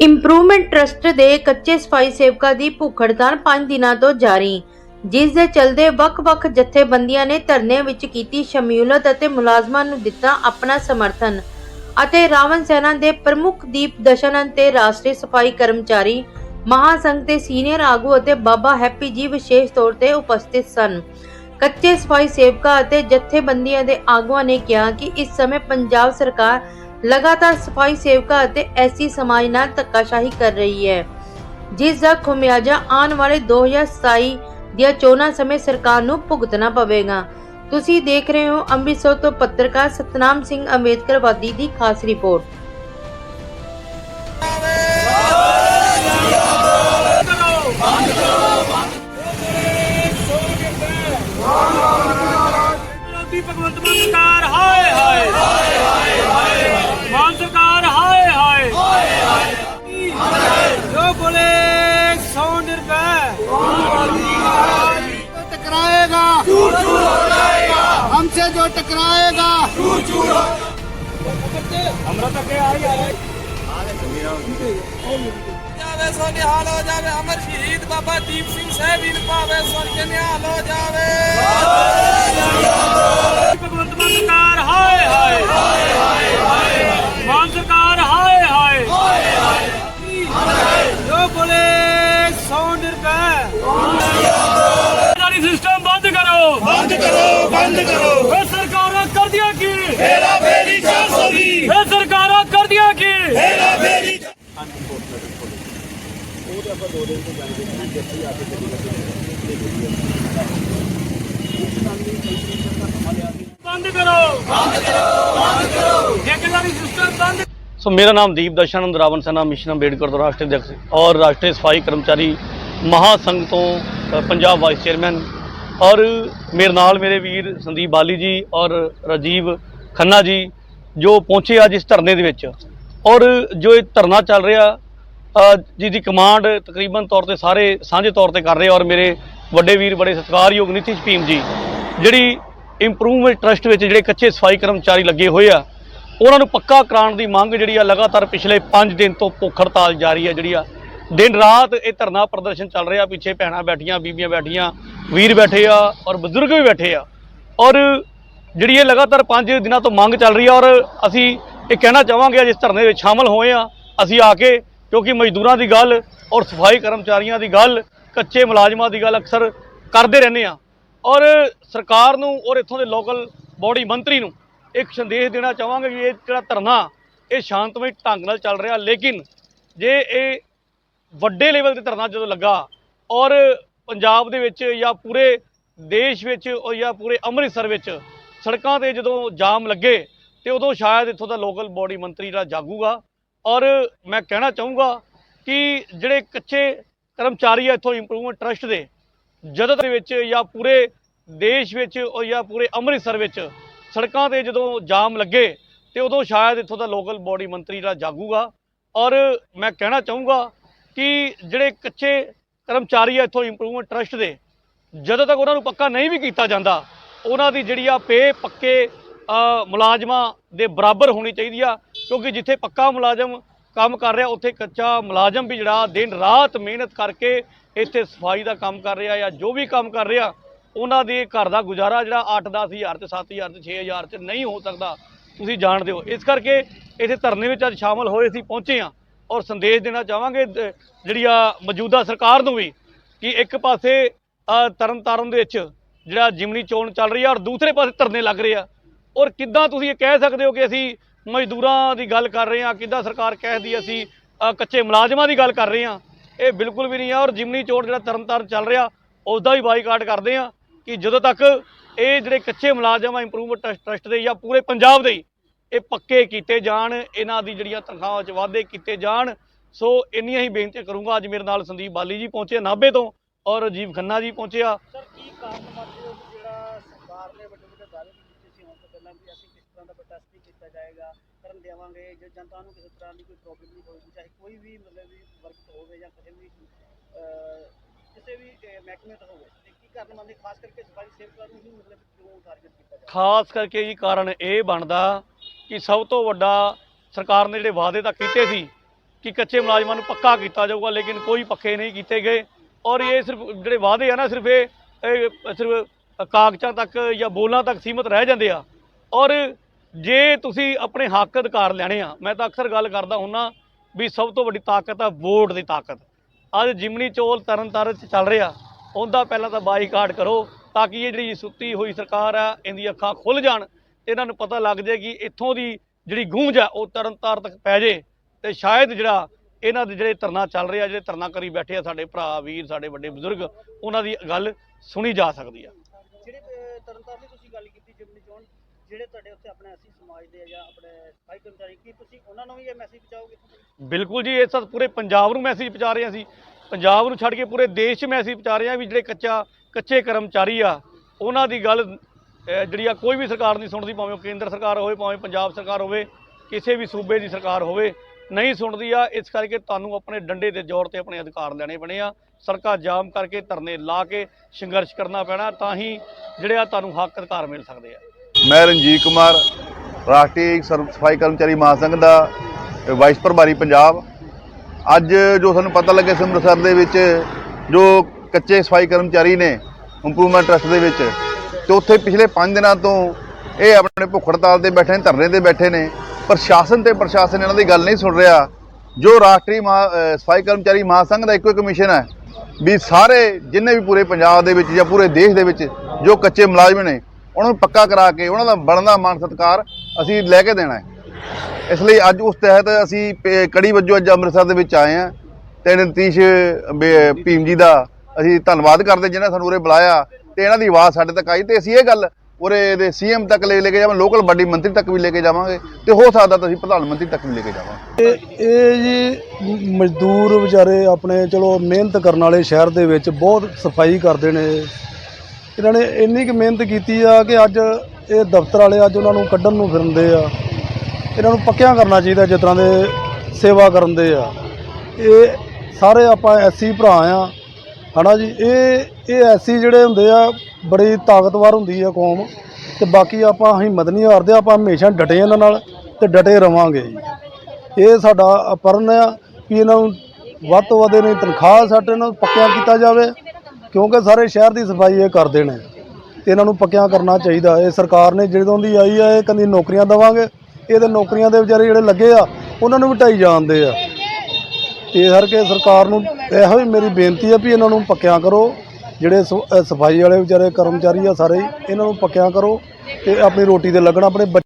Improvement trust ਦੇ ਕੱਚੇ ਸਫ਼ਾਈ ਸੇਵਕਾਂ ਦੀ ਭੁੱਖ ਹੜਤਾਲ 5 ਦਿਨਾਂ ਤੋਂ ਜਾਰੀ, ਜਿਸ ਦੇ ਚਲਦੇ ਵੱਖ-ਵੱਖ ਜਥੇਬੰਦੀਆਂ ਨੇ ਧਰਨੇ ਵਿੱਚ ਕੀਤੀ ਸ਼ਮੂਲੀਅਤ ਅਤੇ ਮੁਲਾਜ਼ਮਾਂ ਨੂੰ ਦਿੱਤਾ ਆਪਣਾ ਸਮਰਥਨ ਅਤੇ ਰਾਵਣ ਸੈਨਾ ਦੇ ਪ੍ਰਮੁੱਖ ਦੀਪ ਦਸ਼ਨਨ ਤੇ ਰਾਸ਼ਟਰੀ ਸਫ਼ਾਈ ਕਰਮਚਾਰੀ ਮਹਾਸੰਘ ਦੇ ਸੀਨੀਅਰ ਆਗੂ ਅਤੇ ਬਾਬਾ ਹੈਪੀ ਜੀ ਵਿਸ਼ੇਸ਼ ਤੌਰ ਤੇ ਉਪਸਥਿਤ ਸਨ। ਕੱਚੇ ਸਫ਼ਾਈ ਸੇਵਕਾਂ ਅਤੇ ਜਥੇਬੰਦੀਆਂ ਦੇ ਆਗੂਆਂ ਨੇ ਕਿਹਾ ਕਿ ਇਸ ਸਮੇਂ ਪੰਜਾਬ ਸਰਕਾਰ ਲਗਾਤਾਰ ਸਫ਼ਾਈ ਸੇਵਕਾਂ ਅਤੇ ਐਸੀ ਸਮਾਜ ਨਾਲ ਧੱਕਾਸ਼ਾਹੀ ਕਰ ਰਹੀ ਹੈ। ਜਿਸ ਦਾ ਖੁਮਿਆਜਾ ਆਉਣ ਵਾਲੇ 2027 ਦੀਆਂ ਚੋਣਾਂ ਸਮੇਂ ਸਰਕਾਰ ਨੂੰ ਭੁਗਤਣਾ ਪਵੇਗਾ। ਤੁਸੀਂ ਦੇਖ ਰਹੇ ਹੋ ਅੰਮ੍ਰਿਤਸਰ ਤੋਂ ਪੱਤਰਕਾਰ ਸਤਨਾਮ ਸਿੰਘ ਅੰਬੇਦਕਰ ਵਾਦੀ ਦੀ ਖਾਸ ਰਿਪੋਰਟ। ਭਗਵੰਤ ਮਾਨ ਸਰਕਾਰ ਕਰਾਏਗਾ। ਚੂਰ ਚੂਰ ਅਮਰਤ ਕੇ ਆਈ ਆਏ ਜਾਵੇ ਸੋਨੇ ਹਾਲ ਹੋ ਜਾਵੇ ਅਮਰ ਸ਼ਹੀਦ ਬਾਬਾ ਦੀਪ ਸਿੰਘ ਸਾਹਿਬ ਇਨ ਪਾਵੇ ਸੋਨੇ ਨਿਹਾਲ ਹੋ ਜਾਵੇ। ਭਗਵੰਤ ਮਾਨ ਕਾਰ ਹਾਏ ਹਾਏ ਹਾਏ ਹਾਏ ਹਾਏ। ਕਰੋ। ਬੰਦ ਕਰੋ ਬੰਦ ਕਰੋ। ਇਹ ਸਰਕਾਰਾਂ ਕਰਦੀਆਂ ਕੀ? ਹੇਰਾ ਫੇਰੀ 420 ਇਹ ਸਰਕਾਰਾਂ ਕਰਦੀਆਂ ਕੀ? ਬੰਦ ਕਰੋ। ਬੰਦ ਕਰੋ ਬੰਦ ਕਰੋ। ਠੇਕੇਦਾਰੀ ਸਿਸਟਮ ਬੰਦ ਸੋ ਮੇਰਾ ਨਾਮ ਦੀਪ ਦਰਸ਼ਨ ਰਾਵਣ ਸੈਨਾ ਮਿਸ਼ਨ ਅੰਬੇਡਕਰ ਤੋਂ ਰਾਸ਼ਟਰੀ ਅਧਿਕਸ਼ ਔਰ ਰਾਸ਼ਟਰੀ ਸਫ਼ਾਈ ਕਰਮਚਾਰੀ ਮਹਾਸੰਘ ਤੋਂ ਪੰਜਾਬ ਵਾਈਸ ਚੇਅਰਮੈਨ ਔਰ ਮੇਰੇ ਨਾਲ ਮੇਰੇ ਵੀਰ ਸੰਦੀਪ ਬਾਲੀ ਜੀ ਔਰ ਰਾਜੀਵ ਖੰਨਾ ਜੀ, ਜੋ ਪਹੁੰਚੇ ਅੱਜ ਇਸ ਧਰਨੇ ਦੇ ਵਿੱਚ। ਔਰ ਜੋ ਇਹ ਧਰਨਾ ਚੱਲ ਰਿਹਾ ਜਿਹਦੀ ਕਮਾਂਡ ਤਕਰੀਬਨ ਤੌਰ ਤੇ ਸਾਰੇ ਸਾਂਝੇ ਤੌਰ ਤੇ ਕਰ ਰਹੇ ਔਰ ਮੇਰੇ ਵੱਡੇ ਵੀਰ ਬੜੇ ਸਤਿਕਾਰਯੋਗ ਨਿਤਿਸ਼ ਭੀਮ ਜੀ, ਜਿਹੜੀ ਇੰਪਰੂਵਮੈਂਟ ਟਰਸਟ ਵਿੱਚ ਜਿਹੜੇ ਕੱਚੇ ਸਫ਼ਾਈ ਕਰਮਚਾਰੀ ਲੱਗੇ ਹੋਏ ਆ, ਉਹਨਾਂ ਨੂੰ ਪੱਕਾ ਕਰਾਉਣ ਦੀ ਮੰਗ ਜਿਹੜੀ ਆ ਲਗਾਤਾਰ ਪਿਛਲੇ 5 ਦਿਨ ਤੋਂ ਭੁੱਖ ਹੜਤਾਲ ਜਾਰੀ ਆ, ਜਿਹੜੀ ਆ ਦਿਨ ਰਾਤ ਇਹ ਧਰਨਾ ਪ੍ਰਦਰਸ਼ਨ ਚੱਲ ਰਿਹਾ, ਪਿੱਛੇ ਭੈਣਾਂ ਬੈਠੀਆਂ, ਬੀਬੀਆਂ ਬੈਠੀਆਂ, ਵੀਰ ਬੈਠੇ ਆ ਔਰ ਬਜ਼ੁਰਗ ਵੀ ਬੈਠੇ ਆ। ਔਰ ਜਿਹੜੀ ਇਹ ਲਗਾਤਾਰ 5 ਦਿਨਾਂ ਤੋਂ ਮੰਗ ਚੱਲ ਰਹੀ ਆ ਔਰ ਅਸੀਂ ਇਹ ਕਹਿਣਾ ਚਾਹਾਂਗੇ, ਅੱਜ ਇਸ ਧਰਨੇ ਵਿੱਚ ਸ਼ਾਮਲ ਹੋਏ ਆ, ਅਸੀਂ ਆ ਕੇ ਕਿਉਂਕਿ ਮਜ਼ਦੂਰਾਂ ਦੀ ਗੱਲ ਔਰ ਸਫ਼ਾਈ ਕਰਮਚਾਰੀਆਂ ਦੀ ਗੱਲ, ਕੱਚੇ ਮੁਲਾਜ਼ਮਾਂ ਦੀ ਗੱਲ ਅਕਸਰ ਕਰਦੇ ਰਹਿੰਦੇ ਆ। ਔਰ ਸਰਕਾਰ ਨੂੰ ਔਰ ਇੱਥੋਂ ਦੇ ਲੋਕਲ ਬੋਡੀ ਮੰਤਰੀ ਨੂੰ ਇੱਕ ਸੰਦੇਸ਼ ਦੇਣਾ ਚਾਹਾਂਗੇ ਕਿ ਇਹ ਜਿਹੜਾ ਧਰਨਾ, ਇਹ ਸ਼ਾਂਤਮਈ ਢੰਗ ਨਾਲ ਚੱਲ ਰਿਹਾ, ਲੇਕਿਨ ਜੇ ਇਹ ਵੱਡੇ ਲੈਵਲ ਤੇ ਧਰਨਾ ਜਦੋਂ ਲੱਗਾ ਔਰ ਪੰਜਾਬ ਦੇ ਵਿੱਚ ਜਾਂ ਪੂਰੇ ਦੇਸ਼ ਵਿੱਚ ਔਰ ਜਾਂ ਪੂਰੇ ਅੰਮ੍ਰਿਤਸਰ ਵਿੱਚ ਸੜਕਾਂ ਤੇ ਜਦੋਂ ਜਾਮ ਲੱਗੇ ਤੇ ਉਦੋਂ ਸ਼ਾਇਦ ਇੱਥੋਂ ਦਾ ਲੋਕਲ ਬੋਡੀ ਮੰਤਰੀ ਜਿਹੜਾ ਜਾਗੂਗਾ ਔਰ ਮੈਂ ਕਹਿਣਾ ਚਾਹੂੰਗਾ ਕਿ ਜਿਹੜੇ ਕੱਚੇ ਕਰਮਚਾਰੀ ਆ ਇੱਥੋਂ ਇੰਪਰੂਵਮੈਂਟ ਟਰਸਟ ਦੇ ਜਦੋਂ ਦੇ ਵਿੱਚ ਜਾਂ ਪੂਰੇ ਦੇਸ਼ ਵਿੱਚ ਔਰ ਜਾਂ ਪੂਰੇ ਅੰਮ੍ਰਿਤਸਰ ਵਿੱਚ ਸੜਕਾਂ ਤੇ ਜਦੋਂ ਜਾਮ ਲੱਗੇ ਤੇ ਉਦੋਂ ਸ਼ਾਇਦ ਇੱਥੋਂ ਦਾ ਲੋਕਲ ਬੋਡੀ ਮੰਤਰੀ ਜਿਹੜਾ ਜਾਗੂਗਾ ਔਰ ਮੈਂ ਕਹਿਣਾ ਚਾਹੂੰਗਾ ਕਿ ਜਿਹੜੇ ਕੱਚੇ ਕਰਮਚਾਰੀ ਆ ਇੱਥੋਂ ਇੰਪਰੂਵਮੈਂਟ ਟਰਸਟ ਦੇ, ਜਦੋਂ ਤੱਕ ਉਹਨਾਂ ਨੂੰ ਪੱਕਾ ਨਹੀਂ ਵੀ ਕੀਤਾ ਜਾਂਦਾ, ਉਹਨਾਂ ਦੀ ਜਿਹੜੀ ਆ ਪੇ ਪੱਕੇ ਮੁਲਾਜ਼ਮਾਂ ਦੇ ਬਰਾਬਰ ਹੋਣੀ ਚਾਹੀਦੀ ਆ, ਕਿਉਂਕਿ ਜਿੱਥੇ ਪੱਕਾ ਮੁਲਾਜ਼ਮ ਕੰਮ ਕਰ ਰਿਹਾ, ਉੱਥੇ ਕੱਚਾ ਮੁਲਾਜ਼ਮ ਵੀ ਜਿਹੜਾ ਦਿਨ ਰਾਤ ਮਿਹਨਤ ਕਰਕੇ ਇੱਥੇ ਸਫ਼ਾਈ ਦਾ ਕੰਮ ਕਰ ਰਿਹਾ ਜਾਂ ਜੋ ਵੀ ਕੰਮ ਕਰ ਰਿਹਾ, ਉਹਨਾਂ ਦੇ ਘਰ ਦਾ ਗੁਜ਼ਾਰਾ ਜਿਹੜਾ 8-10 ਹਜ਼ਾਰ ਤੇ 7 ਹਜ਼ਾਰ ਤੇ 6 ਹਜ਼ਾਰ ਚ ਨਹੀਂ ਹੋ ਸਕਦਾ, ਤੁਸੀਂ ਜਾਣਦੇ ਹੋ। ਇਸ ਕਰਕੇ ਇੱਥੇ ਧਰਨੇ ਵਿੱਚ ਅੱਜ ਸ਼ਾਮਲ ਹੋਏ ਸੀ ਪਹੁੰਚੇ ਆ ਔਰ ਸੰਦੇਸ਼ ਦੇਣਾ ਚਾਹਾਂਗੇ ਜਿਹੜੀ ਆ ਮੌਜੂਦਾ ਸਰਕਾਰ ਨੂੰ ਵੀ ਕਿ ਇੱਕ ਪਾਸੇ ਅ, ਤਰਨ ਤਾਰਨ ਦੇ ਵਿੱਚ ਜਿਹੜਾ ਜਿਮਨੀ ਚੋਣ ਚੱਲ ਰਹੀ ਆ ਔਰ ਦੂਸਰੇ ਪਾਸੇ ਧਰਨੇ ਲੱਗ ਰਹੇ ਆ। ਔਰ ਕਿੱਦਾਂ ਤੁਸੀਂ ਇਹ ਕਹਿ ਸਕਦੇ ਹੋ ਕਿ ਅਸੀਂ ਮਜ਼ਦੂਰਾਂ ਦੀ ਗੱਲ ਕਰ ਰਹੇ ਹਾਂ? ਕਿੱਦਾਂ ਸਰਕਾਰ ਕਹਿਦੀ ਅਸੀਂ ਕੱਚੇ ਮੁਲਾਜ਼ਮਾਂ ਦੀ ਗੱਲ ਕਰ ਰਹੇ ਹਾਂ? ਇਹ ਬਿਲਕੁਲ ਵੀ ਨਹੀਂ ਆ ਔਰ ਜਿਮਨੀ ਚੋਣ ਜਿਹੜਾ ਤਰਨ ਤਾਰਨ ਚੱਲ ਰਿਹਾ ਉਸ ਦਾ ਵੀ ਬਾਈਕਾਟ ਕਰਦੇ ਆ ਕਿ ਜਦੋਂ ਤੱਕ ਇਹ ਜਿਹੜੇ ਕੱਚੇ ਮੁਲਾਜ਼ਮ ਆ ਇੰਪਰੂਵਮੈਂਟ ਟਰਸਟ ਦੇ ਜਾਂ ਪੂਰੇ ਪੰਜਾਬ ਦੇ ਇਹ ਪੱਕੇ ਕੀਤੇ ਜਾਣ ਇਹਨਾਂ ਦੀ ਜਿਹੜੀਆਂ ਤਨਖਾਹਾਂ 'ਚ ਵਾਧੇ ਕੀਤੇ ਜਾਣ ਸੋ ਇੰਨੀਆਂ ਹੀ ਬੇਨਤੀਆਂ ਕਰੂੰਗਾ ਅੱਜ ਮੇਰੇ ਨਾਲ ਸੰਦੀਪ ਬਾਲੀ ਜੀ ਪਹੁੰਚੇ ਨਾਭੇ ਤੋਂ ਔਰ ਰਾਜੀਵ ਖੰਨਾ ਜੀ ਪਹੁੰਚੇ ਆ ਸਰ ਕੀ ਕਾਰਨ ਮੰਨਦੇ ਹੋ ਕਿ ਜਿਹੜਾ ਸਰਕਾਰ ਨੇ ਵੱਡੇ ਵੱਡੇ ਦਾਅਵੇ ਕੀਤੇ ਸੀ ਹੁਣ ਤੋਂ ਪਹਿਲਾਂ ਵੀ ਅਸੀਂ ਕਿਸ ਤਰ੍ਹਾਂ ਦਾ ਪ੍ਰੋਟੈਸਟ ਨਹੀਂ ਕੀਤਾ ਜਾਏਗਾ ਕਰਨ ਦੇਵਾਂਗੇ ਜੇ ਜਨਤਾ ਨੂੰ ਕਿਸੇ ਤਰ੍ਹਾਂ ਦੀ ਕੋਈ ਪ੍ਰੋਬਲਮ ਨਹੀਂ ਹੋਏਗੀ ਚਾਹੇ ਕੋਈ ਵੀ ਮਤਲਬ ਵੀ ਵਰਕ ਹੋਵੇ ਜਾਂ ਕਿਸੇ ਵੀ ਅਹ, ਕਿਸੇ ਵੀ ਅਹ, ਮਹਿਕਮੇ ਤੋਂ ਹੋਵੇ ਤੇ ਕੀ ਕਾਰਨ ਮੰਨਦੇ ਖਾਸ ਕਰਕੇ ਸਫ਼ਾਈ ਸੇਵਕਾਂ ਨੂੰ ਹੀ ਮਤਲਬ ਕਿਉਂ ਟਾਰਗੇਟ ਕੀਤਾ ਜਾਏ ਖਾਸ ਕਰਕੇ ਜੀ ਕਾਰਨ ਇਹ ਬਣਦਾ ਕਿ ਸਭ ਤੋਂ ਵੱਡਾ ਸਰਕਾਰ ਨੇ ਜਿਹੜੇ ਵਾਅਦੇ ਤਾਂ ਕੀਤੇ ਸੀ ਕਿ ਕੱਚੇ ਮੁਲਾਜ਼ਮਾਂ ਨੂੰ ਪੱਕਾ ਕੀਤਾ ਜਾਊਗਾ, ਲੇਕਿਨ ਕੋਈ ਪੱਕੇ ਨਹੀਂ ਕੀਤੇ ਗਏ। ਔਰ ਇਹ ਸਿਰਫ ਜਿਹੜੇ ਵਾਅਦੇ ਆ ਨਾ, ਸਿਰਫ ਇਹ ਸਿਰਫ ਕਾਗਜ਼ਾਂ ਤੱਕ ਜਾਂ ਬੋਲਾਂ ਤੱਕ ਸੀਮਤ ਰਹਿ ਜਾਂਦੇ ਆ। ਔਰ ਜੇ ਤੁਸੀਂ ਆਪਣੇ ਹੱਕ ਅਧਿਕਾਰ ਲੈਣੇ ਆ, ਮੈਂ ਤਾਂ ਅਕਸਰ ਗੱਲ ਕਰਦਾ ਹੁੰਨਾ ਵੀ ਸਭ ਤੋਂ ਵੱਡੀ ਤਾਕਤ ਆ ਵੋਟ ਦੀ ਤਾਕਤ। ਅੱਜ ਜਿਮਨੀ ਚੋਲ ਤਰਨ ਤਾਰਨ ਚ ਚੱਲ ਰਿਹਾ, ਉਹਦਾ ਪਹਿਲਾਂ ਤਾਂ ਬਾਈਕਾਟ ਕਰੋ ਤਾਂ ਕਿ ਇਹ ਜਿਹੜੀ ਸੁੱਤੀ ਹੋਈ ਸਰਕਾਰ ਆ ਇਹਦੀ ਅੱਖਾਂ ਖੁੱਲ ਜਾਣ। ਇਹਨਾਂ ਨੂੰ ਪਤਾ ਲੱਗ ਜਾਏ ਕਿ ਇੱਥੋਂ ਦੀ ਜਿਹੜੀ ਗੂੰਜ ਆ ਉਹ ਤਰਨ ਤਾਰ ਤੱਕ ਪੈ ਜੇ ਤੇ ਸ਼ਾਇਦ ਜਿਹੜਾ ਇਹਨਾਂ ਦੇ ਜਿਹੜੇ ਧਰਨਾ ਚੱਲ ਰਿਹਾ ਜਿਹੜੇ ਧਰਨਾ ਕਰੀ ਬੈਠੇ ਆ ਸਾਡੇ ਭਰਾ ਵੀਰ ਸਾਡੇ ਵੱਡੇ ਬਜ਼ੁਰਗ ਉਹਨਾਂ ਦੀ ਗੱਲ ਸੁਣੀ ਜਾ ਸਕਦੀ ਆ। ਜਿਹੜੇ ਅਹ, ਤਰਨਤਾਰਨ ਦੀ ਤੁਸੀਂ ਗੱਲ ਕੀਤੀ ਜਿਮਨੀ ਚੋਣ ਜਿਹੜੇ ਤੁਹਾਡੇ ਉੱਥੇ ਆਪਣੇ ਅਸੀਂ ਸਮਾਜ ਦੇ ਜਾਂ ਆਪਣੇ ਸਫ਼ਾਈ ਕਰਮਚਾਰੀ ਕੀ ਤੁਸੀਂ ਉਹਨਾਂ ਨੂੰ ਵੀ ਇਹ ਮੈਸੇਜ ਪਹੁੰਚਾਓਗੇ ਬਿਲਕੁਲ ਜੀ ਇਹ ਤਾਂ ਪੂਰੇ ਪੰਜਾਬ ਨੂੰ ਮੈਸੇਜ ਪਹੁੰਚਾ ਰਹੇ ਅਸੀਂ। ਪੰਜਾਬ ਨੂੰ ਛੱਡ ਕੇ ਪੂਰੇ ਦੇਸ਼ 'ਚ ਮੈਸੇਜ ਪਹੁੰਚਾ ਰਹੇ ਹਾਂ ਵੀ ਜਿਹੜੇ ਕੱਚਾ ਕੱਚੇ ਕਰਮਚਾਰੀ ਆ ਉਹਨਾਂ ਦੀ ਗੱਲ ਜਿਹੜੀ ਆ ਕੋਈ ਵੀ ਸਰਕਾਰ ਨਹੀਂ ਸੁਣਦੀ, ਭਾਵੇਂ ਉਹ ਕੇਂਦਰ ਸਰਕਾਰ ਹੋਵੇ, ਭਾਵੇਂ ਪੰਜਾਬ ਸਰਕਾਰ ਹੋਵੇ, ਕਿਸੇ ਵੀ ਸੂਬੇ ਦੀ ਸਰਕਾਰ ਹੋਵੇ, ਨਹੀਂ ਸੁਣਦੀ ਆ, ਇਸ ਕਰਕੇ ਤੁਹਾਨੂੰ ਆਪਣੇ ਡੰਡੇ ਦੇ ਜ਼ੋਰ ਤੇ ਆਪਣੇ ਅਧਿਕਾਰ ਲੈਣੇ ਪੈਣੇ ਆ। ਸੜਕਾਂ ਜਾਮ ਕਰਕੇ ਧਰਨੇ ਲਾ ਕੇ ਸੰਘਰਸ਼ ਕਰਨਾ ਪੈਣਾ, ਤਾਂ ਹੀ ਜਿਹੜੇ ਆ ਤੁਹਾਨੂੰ ਹੱਕ ਅਧਿਕਾਰ ਮਿਲ ਸਕਦੇ ਆ। ਮੈਂ ਰਣਜੀਤ ਕੁਮਾਰ, ਰਾਸ਼ਟਰੀ ਸਰਵ, ਸਫ਼ਾਈ ਕਰਮਚਾਰੀ ਮਹਾਸੰਘ ਦਾ ਵਾਈਸ ਪ੍ਰਭਾਰੀ ਪੰਜਾਬ। ਅੱਜ ਜੋ ਸਾਨੂੰ ਪਤਾ ਲੱਗਿਆ ਸੀ ਅੰਮ੍ਰਿਤਸਰ ਦੇ ਵਿੱਚ, ਜੋ ਕੱਚੇ ਸਫ਼ਾਈ ਕਰਮਚਾਰੀ ਨੇ ਇੰਪਰੂਵਮੈਂਟ ਟਰਸਟ ਦੇ ਵਿੱਚ ਤੇ ਉੱਥੇ ਪਿਛਲੇ 5 ਦਿਨਾਂ ਤੋਂ ਇਹ ਆਪਣੇ ਭੁੱਖ ਹੜਤਾਲ ਤੇ ਬੈਠੇ ਨੇ, ਧਰਨੇ ਤੇ ਬੈਠੇ ਨੇ। ਪ੍ਰਸ਼ਾਸਨ ਤੇ ਪ੍ਰਸ਼ਾਸਨ ਇਹਨਾਂ ਦੀ ਗੱਲ ਨਹੀਂ ਸੁਣ ਰਿਹਾ। ਜੋ ਰਾਸ਼ਟਰੀ ਮਹਾ- ਸਫ਼ਾਈ ਕਰਮਚਾਰੀ ਮਹਾਸੰਘ ਦਾ ਇੱਕੋ ਇੱਕ ਮਿਸ਼ਨ ਹੈ ਵੀ ਸਾਰੇ ਜਿੰਨੇ ਵੀ ਪੂਰੇ ਪੰਜਾਬ ਦੇ ਵਿੱਚ ਜਾਂ ਪੂਰੇ ਦੇਸ਼ ਦੇ ਵਿੱਚ ਜੋ ਕੱਚੇ ਮੁਲਾਜ਼ਮ ਨੇ, ਉਹਨਾਂ ਨੂੰ ਪੱਕਾ ਕਰਾ ਕੇ ਉਹਨਾਂ ਦਾ ਬਣਦਾ ਮਾਨ ਸਤਿਕਾਰ ਅਸੀਂ ਲੈ ਕੇ ਦੇਣਾ ਹੈ। ਇਸ ਲਈ ਅੱਜ ਉਸ ਤਹਿਤ ਅਸੀਂ ਪੇ- ਕੜੀ ਵਜੋਂ ਅੱਜ ਅੰਮ੍ਰਿਤਸਰ ਦੇ ਵਿੱਚ ਆਏ ਹਾਂ ਤੇ ਨਤੀਸ਼ ਬੇ- ਭੀਮ ਜੀ ਦਾ ਅਸੀਂ ਧੰਨਵਾਦ ਕਰਦੇ ਜਿਨ੍ਹਾਂ ਸਾਨੂੰ ਉਰੇ ਬੁਲਾਇਆ। ਤੇ ਇਹਨਾਂ ਦੀ ਆਵਾਜ਼ ਸਾਡੇ ਤੱਕ ਆਈ ਤੇ ਅਸੀਂ ਇਹ ਗੱਲ ਉਰੇ ਦੇ ਸੀਐਮ ਤੱਕ ਲੈ ਲੈ ਕੇ ਜਾਵਾਂ ਲੋਕਲ ਵੱਡੀ ਮੰਤਰੀ ਤੱਕ ਵੀ ਲੈ ਕੇ ਜਾਵਾਂਗੇ ਤੇ ਹੋ ਸਕਦਾ ਤਾਂ ਅਸੀਂ ਪ੍ਰਧਾਨ ਮੰਤਰੀ ਤੱਕ ਵੀ ਲੈ ਕੇ ਜਾਵਾਂਗੇ। ਇਹ ਇਹ ਜੀ ਮਜ਼ਦੂਰ ਵਿਚਾਰੇ ਆਪਣੇ ਚਲੋ ਮਿਹਨਤ ਕਰਨ ਵਾਲੇ ਸ਼ਹਿਰ ਦੇ ਵਿੱਚ ਬਹੁਤ ਸਫ਼ਾਈ ਕਰਦੇ ਨੇ। ਇਹਨਾਂ ਨੇ ਇੰਨੀ ਕੁ ਮਿਹਨਤ ਕੀਤੀ ਆ ਕਿ ਅੱਜ ਇਹ ਦਫ਼ਤਰ ਵਾਲੇ ਅੱਜ ਉਹਨਾਂ ਨੂੰ ਕੱਢਣ ਨੂੰ ਫਿਰਦੇ ਆ। ਇਹਨਾਂ ਨੂੰ ਪੱਕਿਆਂ ਕਰਨਾ ਚਾਹੀਦਾ ਜਿਸ ਤਰ੍ਹਾਂ ਦੇ ਸੇਵਾ ਕਰਨ ਦੇ ਆ। ਇਹ ਸਾਰੇ ਆਪਾਂ ਐਸੀ ਭਰਾ ਆ। ਹਨਾ ਜੀ? ਇਹ ਇਹ ਐਸੀ ਜਿਹੜੇ ਹੁੰਦੇ ਆ, ਬੜੀ ਤਾਕਤਵਰ ਹੁੰਦੀ ਆ ਕੌਮ, ਤੇ ਬਾਕੀ ਆਪਾਂ ਹਿੰਮਤ ਨਹੀਂ ਹਾਰਦੇ, ਆਪਾਂ ਹਮੇਸ਼ਾ ਡਟੇ ਇਹਨਾਂ ਨਾਲ ਤੇ ਡਟੇ ਰਵਾਂਗੇ ਜੀ। ਇਹ ਸਾਡਾ ਅਪਰਨ ਆ ਕਿ ਇਹਨਾਂ ਨੂੰ ਵੱਧ ਤੋਂ ਵੱਧ ਇਹਨਾਂ ਦੀ ਤਨਖਾਹ ਸਾਡੇ ਨਾਲ ਪੱਕਿਆ ਕੀਤਾ ਜਾਵੇ, ਕਿਉਂਕਿ ਸਾਰੇ ਸ਼ਹਿਰ ਦੀ ਸਫ਼ਾਈ ਇਹ ਕਰਦੇ ਨੇ। ਤੇ ਇਹਨਾਂ ਨੂੰ ਪੱਕਿਆ ਕਰਨਾ ਚਾਹੀਦਾ। ਇਹ ਸਰਕਾਰ ਨੇ ਜਦੋਂ ਦੀ ਆਈ ਆ, ਇਹ ਕਹਿੰਦੀ ਨੌਕਰੀਆਂ ਦੇਵਾਂਗੇ। ਇਹ ਤੇ ਨੌਕਰੀਆਂ ਦੇ ਵਿਚਾਰੇ ਜਿਹੜੇ ਲੱਗੇ ਆ, ਉਹਨਾਂ ਨੂੰ ਵੀ ਢਾਈ ਜਾਂਦੇ ਆ। ਤੇ ਕਰਕੇ ਸਰਕਾਰ ਨੂੰ ਇਹੋ ਹੀ ਮੇਰੀ ਬੇਨਤੀ ਆ ਵੀ ਇਹਨਾਂ ਨੂੰ ਪੱਕਿਆਂ ਕਰੋ। ਜਿਹੜੇ ਸ- ਸਫ਼ਾਈ ਵਾਲੇ ਵਿਚਾਰੇ ਕਰਮਚਾਰੀ ਆ ਸਾਰੇ ਹੀ, ਇਹਨਾਂ ਨੂੰ ਪੱਕਿਆਂ ਕਰੋ ਤੇ ਆਪਣੀ ਰੋਟੀ ਤੇ ਲੱਗਣਾ ਆਪਣੇ ਬੱਚ-